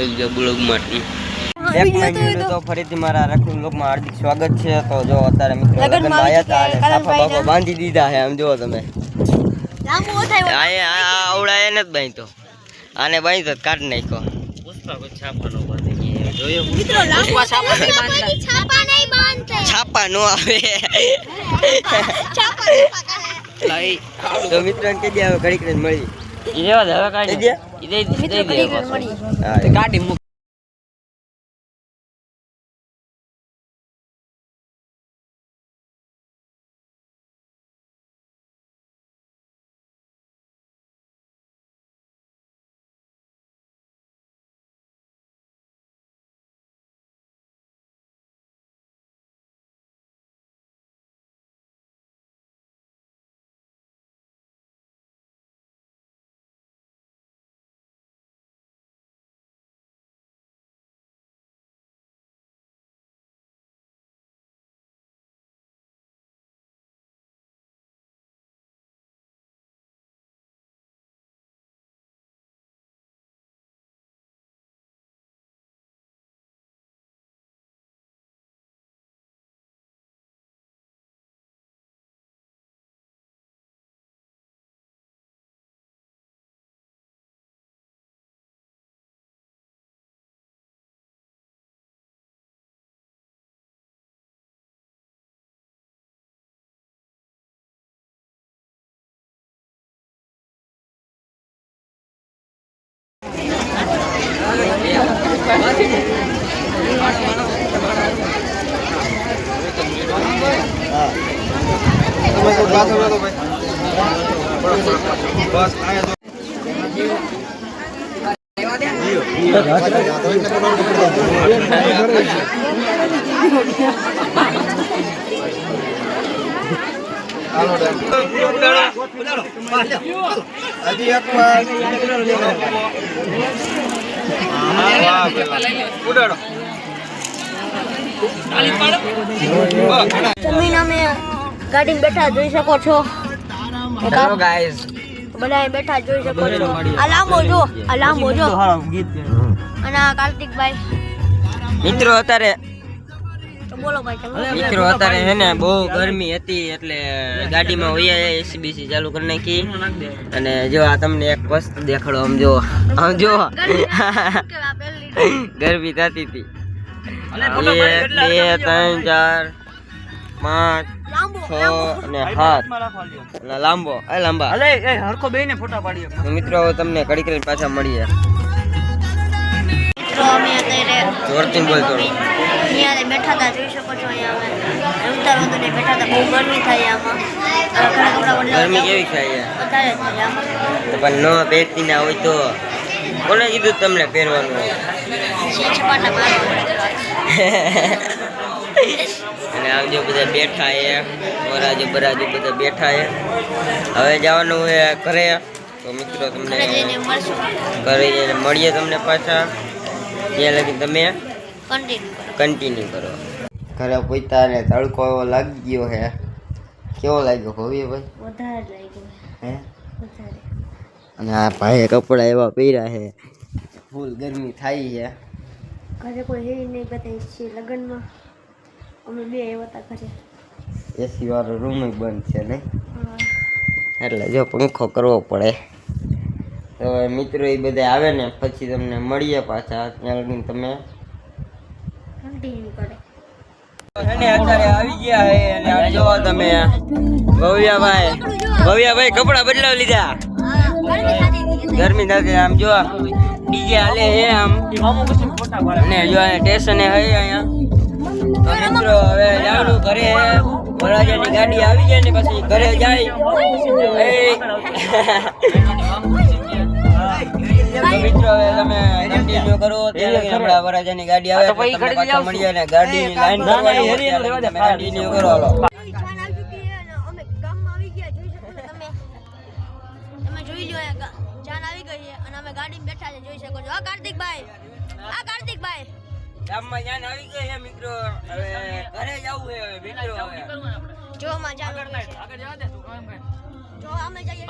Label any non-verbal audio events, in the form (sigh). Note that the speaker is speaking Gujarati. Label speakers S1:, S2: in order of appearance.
S1: છે ગયો
S2: બ્લોગ માટે તો ફરીથી મારા રખડું લોકમાં હાર્દિક સ્વાગત છે. તો જો અત્યારે મિત્રો લગ્નમાં આવ્યા હતા અને સાફા બાફા બાંધી દીધા છે આમ જુઓ તમે. આ આ આવડાય નથી બાંધતો આને બાંધતો તો કાઢી નાખ્યો. છાપા નો આવે. તો મિત્રો કે દે હવે જ મળી કહી દે. હા
S1: કાઢી મૂક.
S3: હજી એક વાર જમીન અમે ગાડીમાં બેઠા જોઈ શકો છો.
S2: હેલો ગાઈસ
S3: બધા બેઠા જોઈ શકો છો. આ લાંબો જો. આ લાંબો જો અને આ કાર્તિકભાઈ.
S2: મિત્રો અત્યારે મિત્રો અત્યારે હે ને બહુ ગરમી હતી એટલે ગાડીમાં હોઈએ એસીબીસી ચાલુ કરી નાખી. અને જો આ તમને એક વસ્તુ દેખાડો આમ જો આમ જો. (laughs) ગરમી થતી હતી. એક બે ત્રણ ચાર પાંચ છ અને સાત. અને લાંબો. એ લાંબા.
S1: હરખો બેને ફોટા પાડીએ.
S2: મિત્રો તમને કડી કરીને પાછા મળીએ.
S3: મિત્રો અમે અત્યારે
S2: જોરથી બોલ થોડું.
S3: અહીંયા બેઠા હતા જોઈ શકો છો અહીંયા અમે. ઉતારવા તો નહીં બેઠા હતા બહુ ગરમી થાય આમાં. ઘણા કપડા
S2: ગરમી. કેવી થાય
S3: વધારે થાય આમાં.
S2: તો પણ ન પહેરતી ના હોય તો. કોને કીધું તમને પહેરવાનું? અને આમ જો બધા બેઠા એ વરાજુ બરાજુ બધા બેઠા એ હવે જવાનું છે ઘરે. તો મિત્રો તમને
S3: ઘરે જઈને
S2: મળીએ તમને પાછા. ત્યાં લગી તમે
S3: કન્ટિન્યુ કરો.
S2: ઘરે પહોંચતા ને તડકો એવો લાગી ગયો છે કેવો લાગ્યો હોવી ભાઈ?
S3: વધારે લાગ્યો
S2: હે.
S3: વધારે.
S2: અને આ ભાઈએ કપડાં એવા પહેર્યા છે ફૂલ ગરમી થાય છે
S3: ઘરે કોઈ હે નહીં બધા છે લગ્નમાં. અમે બે આવ્યા હતા ઘરે.
S2: એસી વાળો રૂમ બંધ છે નહીં એટલે જો પંખો કરવો પડે. તો મિત્રો એ બધા આવે ને પછી તમને મળીએ પાછા. ત્યાં લગી તમે આવી ગયા હે અને જો તમે. ભવ્યાભાઈ ભવ્યાભાઈ કપડા બદલાવી લીધા. ગરમી નથી આમ જો. ડીજે હાલે હે આમ. અને જો સ્ટેશને હે અહીંયા. તો મિત્રો હવે જવાનું ઘરે હે. વરાજાની ગાડી આવી જાય ને પછી ઘરે જાય. મિત્રો હવે તમે કન્ટિન્યુ કરો. ત્યાં આપણા વરાજાની ગાડી આવે તો પાછા મળીએ અને ગાડીની લાઈન કરવાની હોય ત્યાં તમે કન્ટિન્યુ કરો હાલો.
S3: જાન આવી ગઈ છે અને અમે ગામમાં આવી ગયા જોઈ શકો છો તમે. તમે જોઈ લો અહીંયા ગા- જાન આવી ગઈ છે અને અમે ગાડીમાં બેઠા છે જોઈ શકો છો. કાર્તિકભાઈ. આ કાર્તિકભાઈ.
S2: ગામમાં જાન આવી ગઈ મિત્રો. હવે ઘરે જવું મિત્રો હવે
S3: જો માં જાન આવી છે. જો અમે જઈએ